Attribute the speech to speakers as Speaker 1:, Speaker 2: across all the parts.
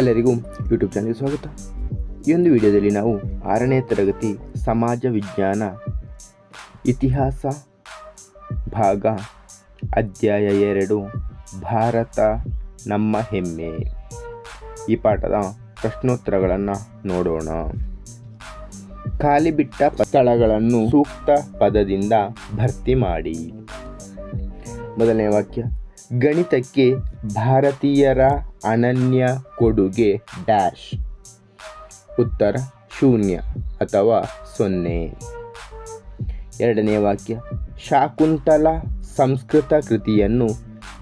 Speaker 1: ಎಲ್ಲರಿಗೂ ಯೂಟ್ಯೂಬ್ ಚಾನಲ್ಗೆ ಸ್ವಾಗತ. ಈ ಒಂದು ವಿಡಿಯೋದಲ್ಲಿ ನಾವು ಆರನೇ ತರಗತಿ ಸಮಾಜ ವಿಜ್ಞಾನ ಇತಿಹಾಸ ಭಾಗ ಅಧ್ಯಾಯ ಎರಡು, ಭಾರತ ನಮ್ಮ ಹೆಮ್ಮೆ. ಈ ಪಾಠದ ಪ್ರಶ್ನೋತ್ತರಗಳನ್ನು ನೋಡೋಣ. ಖಾಲಿ ಬಿಟ್ಟ ಸ್ಥಳಗಳನ್ನು ಸೂಕ್ತ ಪದದಿಂದ ಭರ್ತಿ ಮಾಡಿ. ಮೊದಲನೇ ವಾಕ್ಯ. ಗಣಿತಕ್ಕೆ ಭಾರತೀಯರ ಅನನ್ಯ ಕೊಡುಗೆ ಡ್ಯಾಶ್. ಉತ್ತರ ಶೂನ್ಯ ಅಥವಾ ಸೊನ್ನೆ. ಎರಡನೇ ವಾಕ್ಯ. ಶಾಕುಂತಲ ಸಂಸ್ಕೃತ ಕೃತಿಯನ್ನು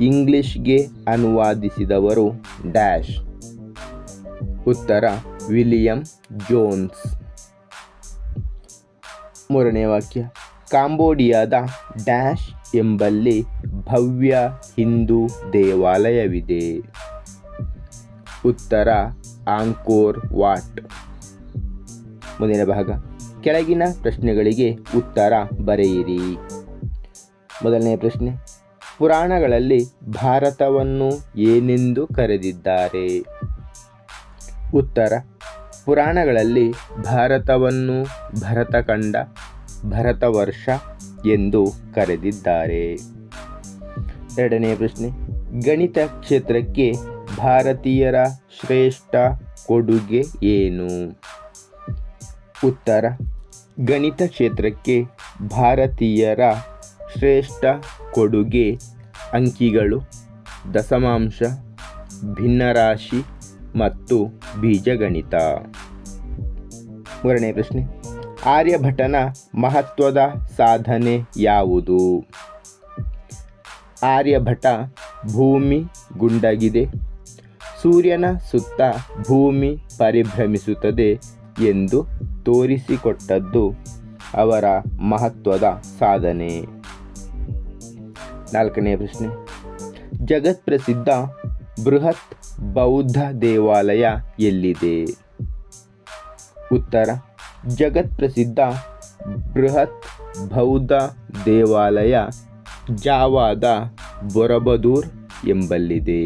Speaker 1: ಇಂಗ್ಲಿಷ್ಗೆ ಅನುವಾದಿಸಿದವರು ಡ್ಯಾಶ್. ಉತ್ತರ ವಿಲಿಯಂ ಜೋನ್ಸ್. ಮೂರನೇ ವಾಕ್ಯ. ಕಾಂಬೋಡಿಯಾದ ಡ್ಯಾಶ್ ಎಂಬಲ್ಲಿ ಭವ್ಯ ಹಿಂದೂ ದೇವಾಲಯವಿದೆ. ಉತ್ತರ ಆಂಕೋರ್ ವಾಟ್. ಮುಂದಿನ ಭಾಗ. ಕೆಳಗಿನ ಪ್ರಶ್ನೆಗಳಿಗೆ ಉತ್ತರ ಬರೆಯಿರಿ. ಮೊದಲನೇ ಪ್ರಶ್ನೆ. ಪುರಾಣಗಳಲ್ಲಿ ಭಾರತವನ್ನು ಏನೆಂದು ಕರೆದಿದ್ದಾರೆ? ಉತ್ತರ. ಪುರಾಣಗಳಲ್ಲಿ ಭಾರತವನ್ನು ಭರತಖಂಡ ಭರತವರ್ಷ ಎಂದು ಕರೆದಿದ್ದಾರೆ. ಎರಡನೇ ಪ್ರಶ್ನೆ, ಗಣಿತ ಕ್ಷೇತ್ರಕ್ಕೆ ಭಾರತೀಯರ ಶ್ರೇಷ್ಠ ಕೊಡುಗೆ ಏನು? ಉತ್ತರ, ಗಣಿತ ಕ್ಷೇತ್ರಕ್ಕೆ ಭಾರತೀಯರ ಶ್ರೇಷ್ಠ ಕೊಡುಗೆ ಅಂಕಿಗಳು, ದಶಮಾಂಶ, ಭಿನ್ನರಾಶಿ ಮತ್ತು ಬೀಜಗಣಿತ. ಮೂರನೇ ಪ್ರಶ್ನೆ ಆರ್ಯಭಟನ ಮಹತ್ವದ ಸಾಧನೆ ಯಾವುದು? ಆರ್ಯಭಟ ಭೂಮಿ ಗುಂಡಗಿದೆ. ಸೂರ್ಯನ ಸುತ್ತ ಭೂಮಿ ಪರಿಭ್ರಮಿಸುತ್ತದೆ ಎಂದು ತೋರಿಸಿಕೊಟ್ಟದ್ದು ಅವರ ಮಹತ್ವದ ಸಾಧನೆ. ನಾಲ್ಕನೇ ಪ್ರಶ್ನೆ. ಜಗತ್ಪ್ರಸಿದ್ಧ ಬೃಹತ್ ಬೌದ್ಧ ದೇವಾಲಯ ಎಲ್ಲಿದೆ? ಉತ್ತರ ಜಗತ್ಪ್ರಸಿದ್ಧ ಬೃಹತ್ ಬೌದ್ಧ ದೇವಾಲಯ ಜಾವಾದ ಬೊರಬದೂರ್ ಎಂಬಲ್ಲಿದೆ.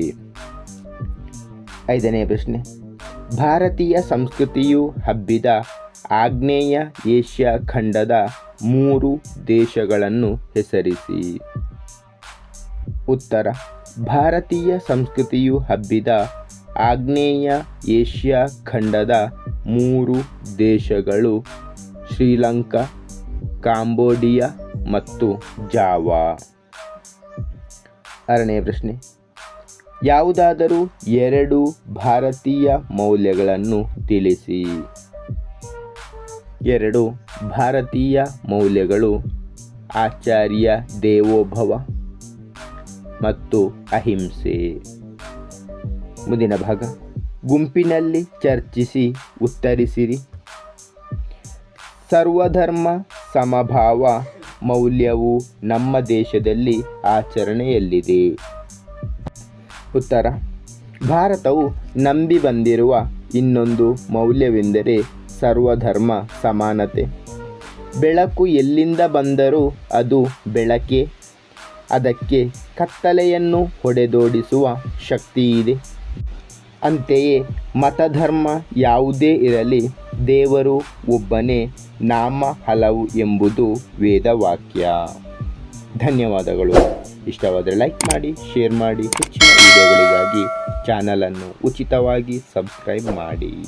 Speaker 1: ಐದನೇ ಪ್ರಶ್ನೆ. ಭಾರತೀಯ ಸಂಸ್ಕೃತಿಯು ಹಬ್ಬಿದ ಆಗ್ನೇಯ ಏಷ್ಯಾ ಖಂಡದ ಮೂರು ದೇಶಗಳನ್ನು ಹೆಸರಿಸಿ. ಉತ್ತರ. ಭಾರತೀಯ ಸಂಸ್ಕೃತಿಯು ಹಬ್ಬಿದ ಆಗ್ನೇಯ ಏಷ್ಯಾ ಖಂಡದ ಮೂರು ದೇಶಗಳು, ಶ್ರೀಲಂಕಾ, ಕಾಂಬೋಡಿಯಾ ಮತ್ತು ಜಾವಾ. ಆರನೇ ಪ್ರಶ್ನೆ. ಯಾವುದಾದರೂ ಎರಡು ಭಾರತೀಯ ಮೌಲ್ಯಗಳನ್ನು ತಿಳಿಸಿ. ಎರಡು ಭಾರತೀಯ ಮೌಲ್ಯಗಳು ಆಚಾರ್ಯ ದೇವೋಭವ ಮತ್ತು ಅಹಿಂಸೆ. ಮುಂದಿನ ಭಾಗ. ಗುಂಪಿನಲ್ಲಿ ಚರ್ಚಿಸಿ, ಉತ್ತರಿಸಿರಿ. ಸರ್ವಧರ್ಮ ಸಮಭಾವ ಮೌಲ್ಯವು ನಮ್ಮ ದೇಶದಲ್ಲಿ ಆಚರಣೆಯಲ್ಲಿದೆ. ಉತ್ತರ. ಭಾರತವು ನಂಬಿ ಬಂದಿರುವ ಇನ್ನೊಂದು ಮೌಲ್ಯವೆಂದರೆ ಸರ್ವಧರ್ಮ ಸಮಾನತೆ. ಬೆಳಕು ಎಲ್ಲಿಂದ ಬಂದರೂ ಅದು ಬೆಳಕೆ, ಅದಕ್ಕೆ ಕತ್ತಲೆಯನ್ನು ಹೊಡೆದೋಡಿಸುವ ಶಕ್ತಿಯಿದೆ. ಅಂತೆಯೇ ಮತಧರ್ಮ ಯಾವುದೇ ಇರಲಿ, ದೇವರು ಒಬ್ಬನೇ, ನಾಮ ಹಲವು ಎಂಬುದು ವೇದವಾಕ್ಯ. ಧನ್ಯವಾದಗಳು. ಇಷ್ಟವಾದರೆ ಲೈಕ್ ಮಾಡಿ ಶೇರ್ ಮಾಡಿ, ಹೆಚ್ಚಿನ ವಿಡಿಯೋಗಳಿಗಾಗಿ ಚಾನಲನ್ನು ಉಚಿತವಾಗಿ ಸಬ್ಸ್ಕ್ರೈಬ್ ಮಾಡಿ.